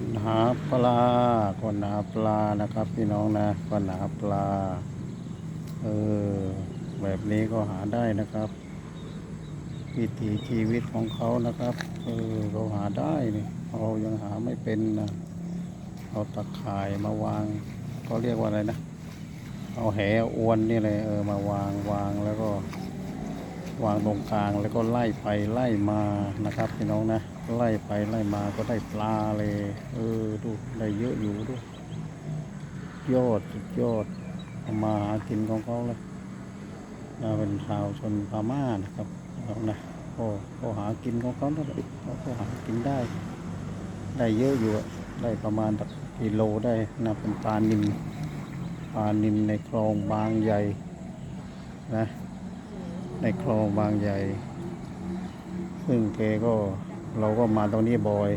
นหาปลา คนหาปลานะครับ พี่น้องนะคนหาปลา เออ แบบนี้ก็หาได้นะครับ วิถีชีวิตของเขานะครับ เออเราหาได้นี่เรายังหาไม่เป็นนะเอาตะข่ายมาวางเขาเรียกว่าอะไรนะ เอาแหอวนนี่เลยเออมาวางวางแล้วก็ วางตรงกลางแล้วก็ไล่ไปไล่มานะครับพี่น้องนะ ไล่ไปไล่มาก็ได้ปลาเลย เออดูได้เยอะอยู่ดูยอดสุดยอดมาหากินของเขาเลยนะเป็นชาวชนพม่านะครับเอานะก็ก็หากินของเขานั่นแหละเขาก็หากินได้ ได้เยอะอยู่อะได้ประมาณกกิโลได้นะเป็นปลานิลปลานิลในคลองบางใหญ่นะ ในคลองบางใหญ่ ซึ่งแกก็เราก็มาตรงนี้บ่อย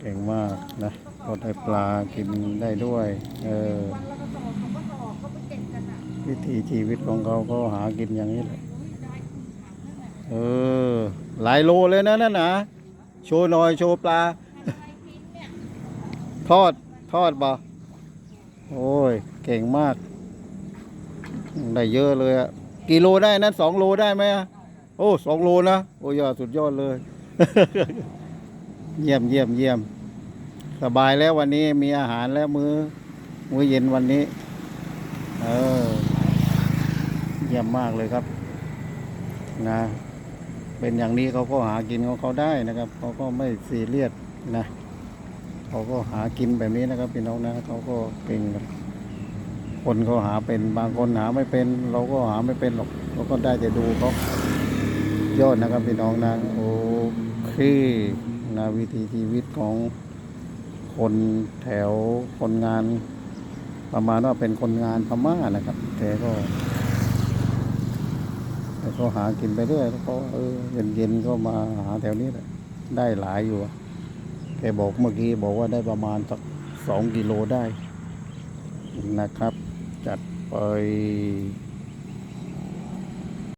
เก่งมากนะ ก็ได้ปลากินได้ด้วย เออ วิถีชีวิตของเขาก็หากินอย่างนี้แหละ เออ หลายโลเลยนะนั่นนะ โชว์หน่อยโชว์ปลาทำอะไรกินเนี่ยทอดทอดบ่โอ้ย เก่งมาก ได้เยอะเลยอะกี่โลได้นะสองโลได้ไหมอะโอ้สองโลนะ โอ้ยอดสุดยอดเลย เยี่ยมเยี่ยมเยี่ยม สบายแล้ววันนี้มีอาหารแล้วมือ้อ มื้อเย็นวันนี้ เออ เยี่ยมมากเลยครับ นะ เป็นอย่างนี้เขาก็หากินของเขาได้นะครับเขาก็ไม่ซีเรียสนะเขาก็หากินแบบนี้นะครับพี่น้องนะเขาก็เก่งกันคนเขาหาเป็นบางคนหาไม่เป็น เราก็หาไม่เป็นหรอกเราก็ได้แต่ดูเขายอดนะครับพี่น้องนะโอเคนะวิถีชีวิตของคนแถวคนงาน ประมาณว่าเป็นคนงานพม่านะครับแต่ก็ แต่ก็หากินไปเรื่อยแล้วก็เออเย็นๆก็มาหาแถวนี้แหละได้หลายอยู่แกบอกเมื่อกี้บอกว่าได้ประมาณสักสองกิโลได้นะครับ จัดไป